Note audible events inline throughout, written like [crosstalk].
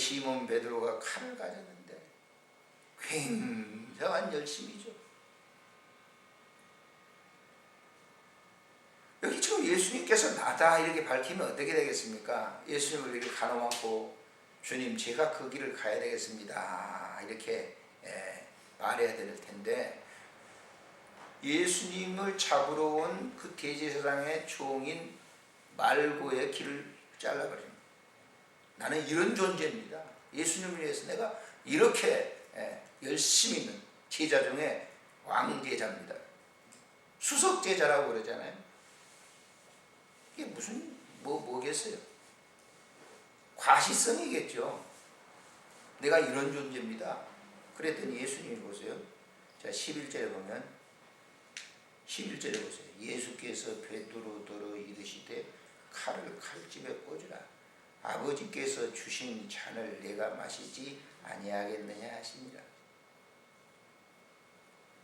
시몬 베드로가 칼을 가졌는데 굉장한 열심이죠. 여기 지금 예수님께서 나다 이렇게 밝히면 어떻게 되겠습니까? 예수님을 이렇게 가로막고 주님 제가 그 길을 가야 되겠습니다. 이렇게 예, 말해야 될 텐데 예수님을 잡으러 온 그 대제사장의 종인 말고의 길을 잘라버립니다. 나는 이런 존재입니다. 예수님을 위해서 내가 이렇게 예, 열심히 있는 제자 중에 왕제자입니다. 수석 제자라고 그러잖아요. 이게 무슨 뭐 뭐겠어요? 과시성이겠죠. 내가 이런 존재입니다. 그랬더니 예수님이 보세요. 자, 11절에 보면 11절에 보세요. 예수께서 베드로더러 이르시되 칼을 칼집에 꽂으라. 아버지께서 주신 잔을 내가 마시지 아니하겠느냐 하시니라.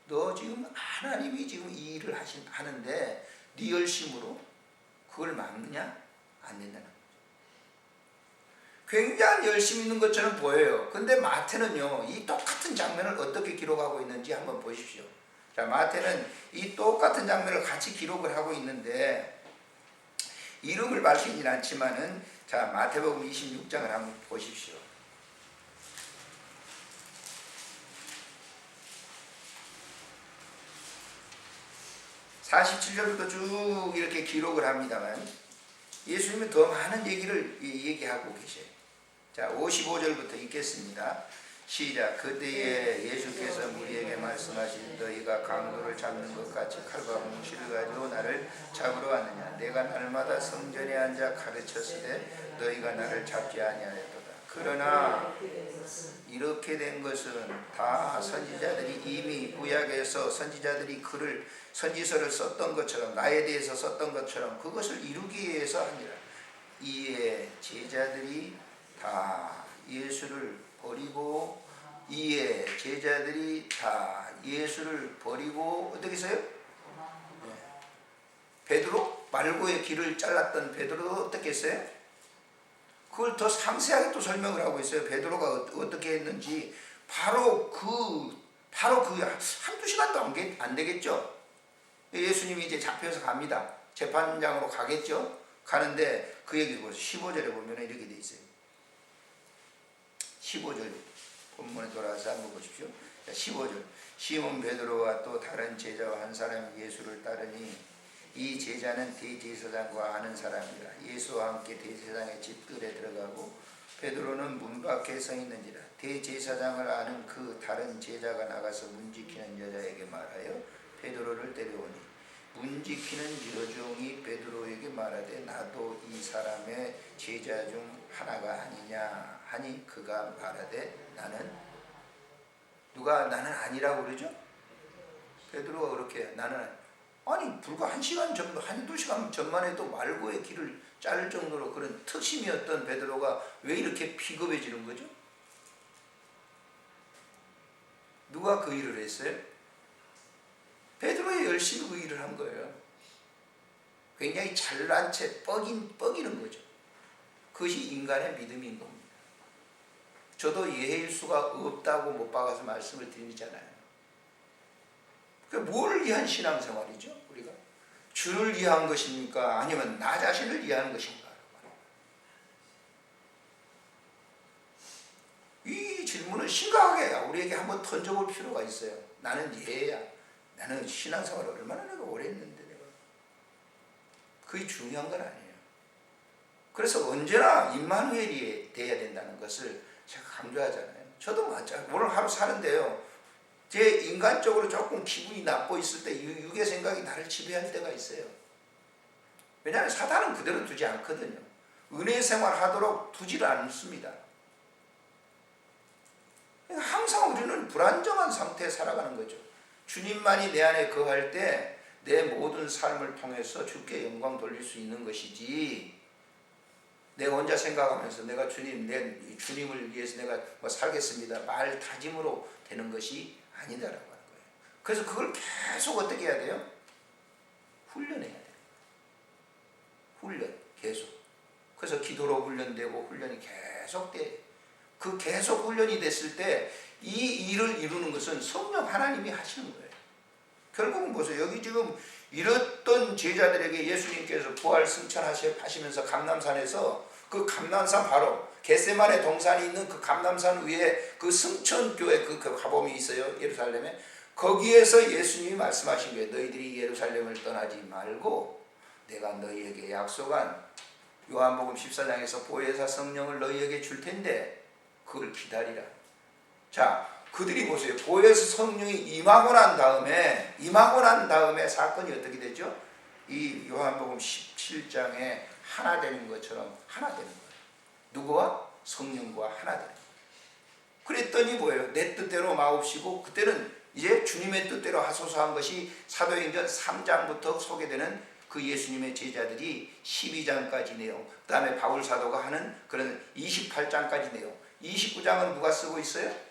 너 지금 하나님이 지금 이 일을 하신 하는데 네 열심으로 그걸 막느냐? 안 된다는 거죠. 굉장히 열심히 있는 것처럼 보여요. 근데 마태는요, 이 똑같은 장면을 어떻게 기록하고 있는지 한번 보십시오. 자, 마태는 이 똑같은 장면을 같이 기록을 하고 있는데, 이름을 밝히진 않지만은, 자, 마태복음 26장을 한번 보십시오. 47절부터 쭉 이렇게 기록을 합니다만 예수님은 더 많은 얘기를 얘기하고 계셔요. 자, 55절부터 읽겠습니다. 시작. 그때에 예수께서 우리에게 말씀하신 너희가 강도를 잡는 것 같이 칼과 뭉치를 가지고 나를 잡으러 왔느냐. 내가 날마다 성전에 앉아 가르쳤으되 너희가 나를 잡지 아니하였도다. 그러나 이렇게 된 것은 다 선지자들이 이미 구약에서 선지자들이 글을 선지서를 썼던 것처럼 나에 대해서 썼던 것처럼 그것을 이루기 위해서 아니라 이에 제자들이 다 예수를 버리고 이에 제자들이 다 예수를 버리고 어떻게 했어요? 네. 베드로 말고의 길을 잘랐던 베드로 어떻게 했어요? 그걸 더 상세하게 또 설명을 하고 있어요. 베드로가 어떻게 했는지 바로 그 바로 그 한두 시간도 안, 안 되겠죠. 예수님이 이제 잡혀서 갑니다. 재판장으로 가겠죠. 가는데 그 얘기 보세요. 15절에 보면 이렇게 돼 있어요. 15절 본문에 돌아와서 한번 보십시오. 15절 시몬 베드로와 또 다른 제자와 한 사람이 예수를 따르니 이 제자는 대제사장과 아는 사람이라 예수와 함께 대제사장의 집들에 들어가고 베드로는 문 밖에 서 있는지라 대제사장을 아는 그 다른 제자가 나가서 문 지키는 여자에게 말하여 베드로를 데려오니 문 지키는 여종이 베드로에게 말하되 나도 이 사람의 제자 중 하나가 아니냐 하니 그가 말하되 나는 누가 나는 아니라고 그러죠? 베드로가 그렇게 나는 아니 불과 한 시간 전, 한두 시간 전만 해도 말고의 길을 자를 정도로 그런 특심이었던 베드로가 왜 이렇게 비겁해지는 거죠? 누가 그 일을 했어요? 베드로의 열심히 그 일을 한 거예요. 굉장히 잘난 채 뻐긴, 뻐기는 거죠. 그것이 인간의 믿음인 겁니다. 저도 예해일 수가 없다고 못 박아서 말씀을 드리잖아요. 뭘 위한 신앙생활이죠? 우리가 주를 위한 것입니까? 아니면 나 자신을 위한 것인가? 이 질문을 심각하게 우리에게 한번 던져볼 필요가 있어요. 나는 예야. 나는 신앙생활을 얼마나 내가 오래 했는데 내가. 그게 중요한 건 아니에요. 그래서 언제나 임마누엘이 돼야 된다는 것을 제가 강조하잖아요. 저도 맞아. 오늘 하루 사는데요. 제 인간적으로 조금 기분이 나빠 있을 때 육의 생각이 나를 지배할 때가 있어요. 왜냐하면 사단은 그대로 두지 않거든요. 은혜 생활 하도록 두지를 않습니다. 그러니까 항상 우리는 불안정한 상태에 살아가는 거죠. 주님만이 내 안에 거할 때 내 모든 삶을 통해서 주께 영광 돌릴 수 있는 것이지 내가 혼자 생각하면서 내가 주님, 내 주님을 위해서 내가 뭐 살겠습니다. 말 다짐으로 되는 것이 아니다라고 하는 거예요. 그래서 그걸 계속 어떻게 해야 돼요? 훈련해야 돼요. 훈련, 계속. 그래서 기도로 훈련되고 훈련이 계속 돼. 그 계속 훈련이 됐을 때 이 일을 이루는 것은 성령 하나님이 하시는 거예요. 결국은 보세요. 여기 지금 이렇던 제자들에게 예수님께서 부활 승천하시면서 감남산에서 그 감남산 바로 겟세만의 동산이 있는 그 감남산 위에 그 승천교회 그, 그 가봄이 있어요. 예루살렘에. 거기에서 예수님이 말씀하신 거예요. 너희들이 예루살렘을 떠나지 말고 내가 너희에게 약속한 요한복음 14장에서 보혜사 성령을 너희에게 줄 텐데 그걸 기다리라. 자, 그들이 보세요. 보혜사 성령이 임하고 난 다음에 임하고 난 다음에 사건이 어떻게 되죠? 이 요한복음 17장에 하나 되는 것처럼 하나 되는 거예요. 누구와 성령과 하나 되는 거예요. 그랬더니 뭐예요? 내 뜻대로 마옵시고 그때는 이제 주님의 뜻대로 하소서한 것이 사도행전 3장부터 소개되는 그 예수님의 제자들이 12장까지 내용, 그 다음에 바울 사도가 하는 그런 28장까지 내용, 29장은 누가 쓰고 있어요?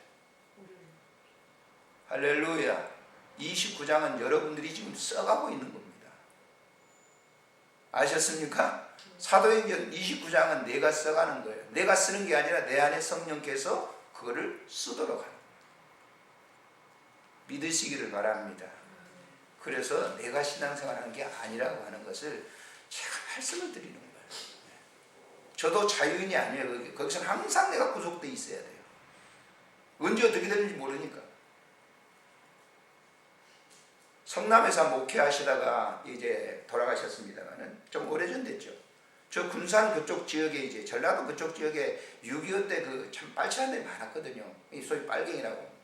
할렐루야. 29장은 여러분들이 지금 써가고 있는 겁니다. 아셨습니까? 사도행전 29장은 내가 써가는 거예요. 내가 쓰는 게 아니라 내 안에 성령께서 그거를 쓰도록 하는 믿으시기를 바랍니다. 그래서 내가 신앙생활 하는 게 아니라고 하는 것을 제가 말씀을 드리는 거예요. 저도 자유인이 아니에요. 거기. 거기서는 항상 내가 구속돼 있어야 돼요. 언제 어떻게 되는지 모르니까. 성남에서 목회하시다가 이제 돌아가셨습니다만은 좀 오래전 됐죠. 저 군산 그쪽 지역에 이제 전라도 그쪽 지역에 6.25 때 그 참 빨치한 데 많았거든요. 이 소위 빨갱이라고.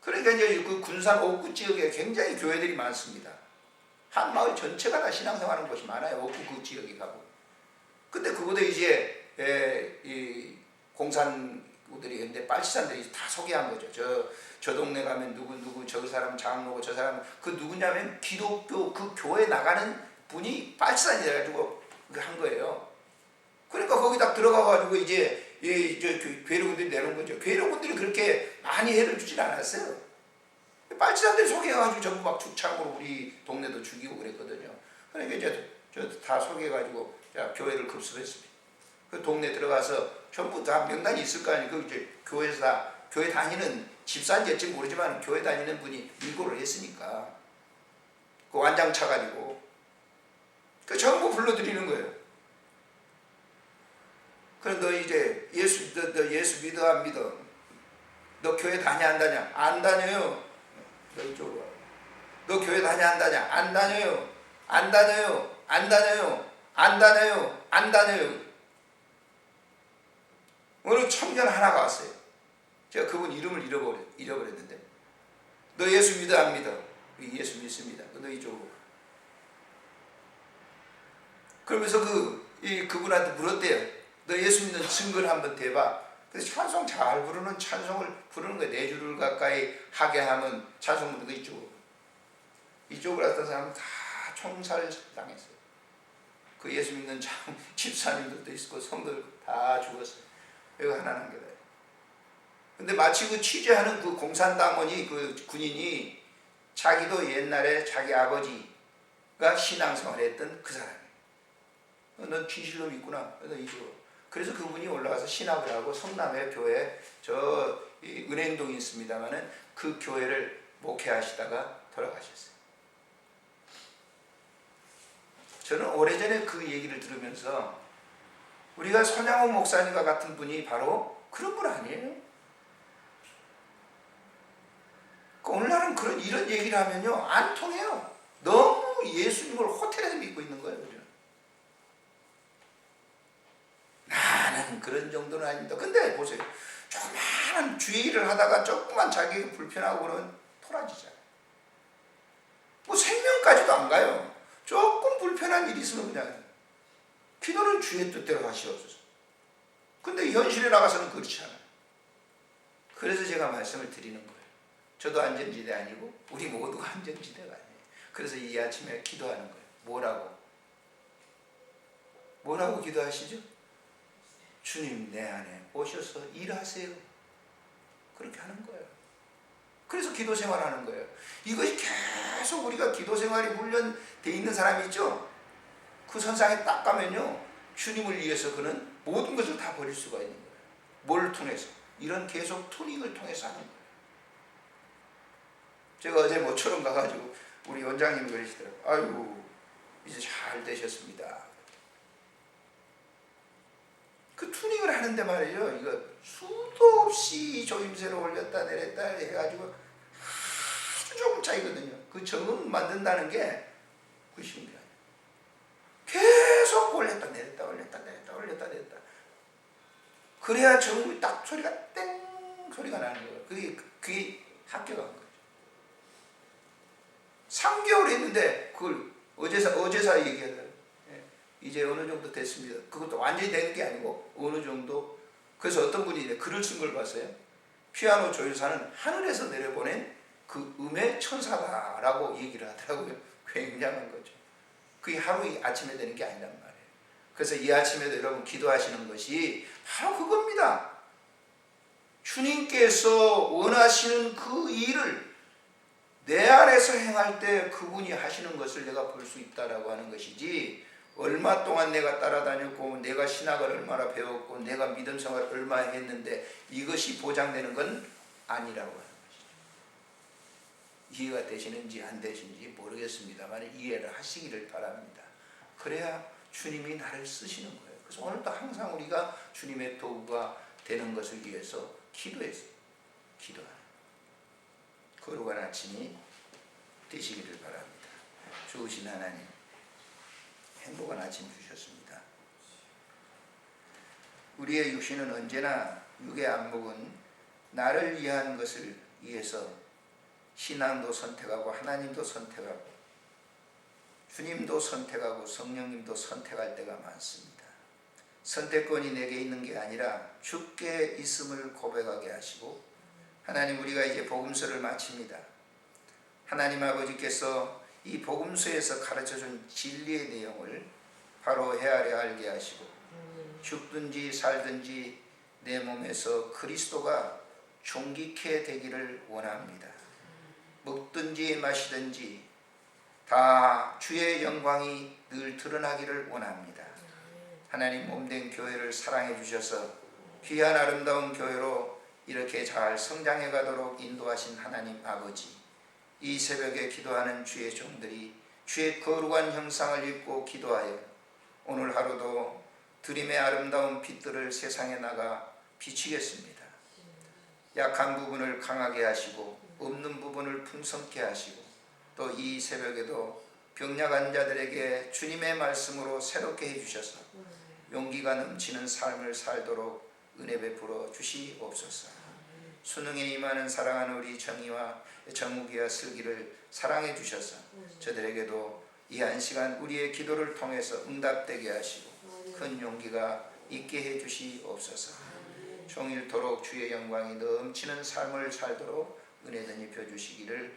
그러니까 이제 그 군산 옥구 지역에 굉장히 교회들이 많습니다. 한 마을 전체가 다 신앙생활하는 곳이 많아요. 옥구 그 지역에 가고. 근데 그보다 이제 에, 이 공산 들이 근데 빨치산들이 다 소개한 거죠. 저, 저 동네 가면 누구 누구 저 사람 장로고 저 사람 그 누구냐면 기독교 그 교회 나가는 분이 빨치산이라 가지고 한 거예요. 그러니까 거기 딱 들어가 가지고 이제 이저 괴로군들이 내놓은 거죠. 괴로군들이 그렇게 많이 해를 주진 않았어요. 빨치산들 소개해가지고 전부 막 죽창으로 우리 동네도 죽이고 그랬거든요. 그러니까 이제 저 다 소개해가지고 자, 교회를 급습했습니다. 그 동네 들어가서 전부 다 명단이 있을 거 아니에요. 그 이제 교회에서 다, 교회 다니는 집사인지 모르지만 교회 다니는 분이 일고를 했으니까 그 완장 차가지고 그 전부 불러드리는 거예요. 그럼 너 이제 예수 너, 너 예수 믿어 안 믿어? 너 교회 다냐 안 다냐? 안 다녀요. 너 이쪽으로 와. 너 교회 다냐 안 다냐? 안 다녀요. 안 다녀요. 안 다녀요. 안 다녀요. 안 다녀요. 어느 청년 하나가 왔어요. 제가 그분 이름을 잃어버렸, 잃어버렸는데 너 예수 믿어 안 믿어? 예수 믿습니다. 너 이쪽으로 그러면서 그, 이, 그분한테 물었대요. 너 예수 믿는 증거를 한번 대봐. 그래서 찬송 잘 부르는 찬송을 부르는 거예요. 네 줄을 가까이 하게 하면 찬송 부르는 거 이쪽으로. 이쪽으로 왔던 사람은 다 총살 당했어요. 그 예수 믿는 참 집사님들도 있고 성들 다 죽었어요. 이거 하나 남겨둬요. 근데 마치 그 취재하는 그 공산당원이 그 군인이 자기도 옛날에 자기 아버지가 신앙생활 했던 그 사람이에요. 넌 진실로 믿구나. 이쪽으로. 그래서 그분이 올라가서 신학을 하고 성남의 교회 저 은행동이 있습니다만은 그 교회를 목회하시다가 돌아가셨어요. 저는 오래전에 그 얘기를 들으면서 우리가 손양호 목사님과 같은 분이 바로 그런 분 아니에요? 그 오늘날은 그런 이런 얘기를 하면요 안 통해요. 너무 예수님을 호텔에서 믿고 있는 거예요. 우리는. 나는 그런 정도는 아닙니다. 근데 보세요. 조그마한 주의를 하다가 조금만 자기가 불편하고 그러면 토라지잖아요. 뭐 생명까지도 안 가요. 조금 불편한 일이 있으면 그냥 기도는 주의 뜻대로 하시옵소서. 근데 현실에 나가서는 그렇지 않아요. 그래서 제가 말씀을 드리는 거예요. 저도 안전지대 아니고 우리 모두가 [laughs] 안전지대가 아니에요. 그래서 이 아침에 기도하는 거예요. 뭐라고? 뭐라고 기도하시죠? 주님 내 안에 오셔서 일하세요. 그렇게 하는 거예요. 그래서 기도 생활하는 거예요. 이것이 계속 우리가 기도 생활이 훈련돼 있는 사람이 있죠? 그 선상에 딱 가면요. 주님을 위해서 그는 모든 것을 다 버릴 수가 있는 거예요. 뭘 통해서? 이런 계속 투닝을 통해서 하는 거예요. 제가 어제 모처럼 가가지고 우리 원장님이 그러시더라고요. 아유 이제 잘 되셨습니다. 그 투닝을 하는데 말이죠. 이거 수도 없이 조임새로 올렸다 내렸다 해가지고 아주 조금 차이거든요. 그 적응 만든다는 게 그게 쉬운 게 아니에요. 계속 올렸다 내렸다 올렸다 내렸다 올렸다 내렸다. 그래야 정말 딱 소리가 땡 소리가 나는 거예요. 그게 그게 합격한 거예요. 3개월 했는데 그걸 어제사 어제사 얘기하더라고요. 예, 이제 어느 정도 됐습니다. 그것도 완전히 된 게 아니고 어느 정도. 그래서 어떤 분이 이제 글을 쓴 걸 봤어요. 피아노 조율사는 하늘에서 내려보낸 그 음의 천사다라고 얘기를 하더라고요. [laughs] 굉장한 거죠. 그게 하루 아침에 되는 게 아니란 말이에요. 그래서 이 아침에도 여러분 기도하시는 것이 바로 그겁니다. 주님께서 원하시는 그 일을 내 안에서 행할 때 그분이 하시는 것을 내가 볼 수 있다라고 하는 것이지 얼마 동안 내가 따라다녔고 내가 신학을 얼마나 배웠고 내가 믿음 생활을 얼마 했는데 이것이 보장되는 건 아니라고 하는 것이죠. 이해가 되시는지 안 되시는지 모르겠습니다만 이해를 하시기를 바랍니다. 그래야 주님이 나를 쓰시는 거예요. 그래서 오늘도 항상 우리가 주님의 도구가 되는 것을 위해서 기도해서 기도하는 거룩한 아침이 되시기를 바랍니다. 좋으신 하나님, 행복한 아침 주셨습니다. 우리의 육신은 언제나 육의 안목은 나를 위한 것을 위해서 신앙도 선택하고 하나님도 선택하고 주님도 선택하고 성령님도 선택할 때가 많습니다. 선택권이 내게 있는 게 아니라 주께 있음을 고백하게 하시고 하나님 우리가 이제 복음서를 마칩니다. 하나님 아버지께서 이 복음서에서 가르쳐 준 진리의 내용을 바로 헤아려 알게 하시고 죽든지 살든지 내 몸에서 그리스도가 존귀케 되기를 원합니다. 먹든지 마시든지 다 주의 영광이 늘 드러나기를 원합니다. 하나님 몸된 교회를 사랑해 주셔서 귀한 아름다운 교회로 이렇게 잘 성장해 가도록 인도하신 하나님 아버지 이 새벽에 기도하는 주의 종들이 주의 거룩한 형상을 입고 기도하여 오늘 하루도 드림의 아름다운 빛들을 세상에 나가 비치겠습니다. 약한 부분을 강하게 하시고 없는 부분을 풍성케 하시고 또 이 새벽에도 병약한 자들에게 주님의 말씀으로 새롭게 해주셔서 용기가 넘치는 삶을 살도록 은혜 베풀어 주시옵소서. 수능에 임하는 사랑하는 우리 정의와 정욱이와 슬기를 사랑해 주셔서 저들에게도 이 한 시간 우리의 기도를 통해서 응답되게 하시고 큰 용기가 있게 해 주시옵소서. 종일토록 주의 영광이 넘치는 삶을 살도록 은혜는 입혀 주시기를